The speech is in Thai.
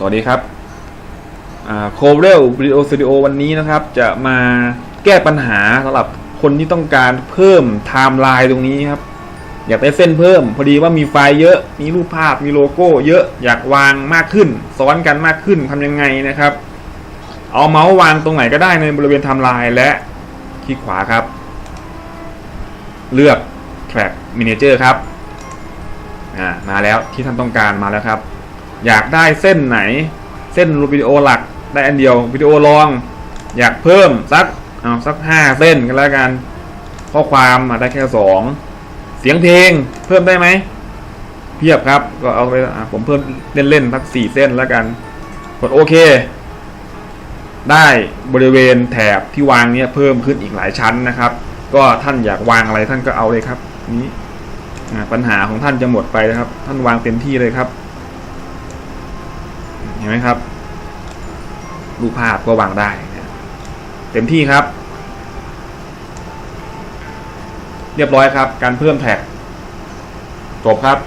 สวัสดีครับโคเรลวิดีโอสตูดิโอวันนี้นะครับ จะมาแก้ปัญหาสำหรับคนที่ต้องการเพิ่มไทม์ไลน์ตรงนี้ครับ อยากได้เส้นเพิ่ม พอดีว่ามีไฟล์เยอะ มีรูปภาพมีโลโก้ เยอะอยากวางมากขึ้น ซ้อนกันมากขึ้นทำยังไงนะครับ เอาเมาส์วางตรงไหนก็ได้ในบริเวณไทม์ไลน์และคลิกขวาครับ เลือก Track Manager ครับมาแล้วที่ท่านต้องการมาแล้วครับ อยากได้เส้นไหน เส้นรูปวิดีโอหลักได้อันเดียววิดีโอรอง อยากเพิ่มสักเอาสักห้าเส้นกันแล้วกัน ข้อความมาได้แค่สองเสียงเพลงเพิ่มได้ไหมเพียบครับก็เอาไปผมเพิ่มเล่นๆสักสี่เส้นแล้วกันกดโอเค ได้บริเวณแถบที่วางเนี้ยเพิ่มขึ้นอีกหลายชั้นนะครับ ก็ท่านอยากวางอะไรท่านก็เอาเลยครับ นี้ปัญหาของท่านจะหมดไปนะครับ ท่านวางเต็มที่เลยครับ เห็นไหมครับ รูปภาพก็วางได้ เต็มที่ครับ เรียบร้อยครับ การเพิ่มแท็กจบครับ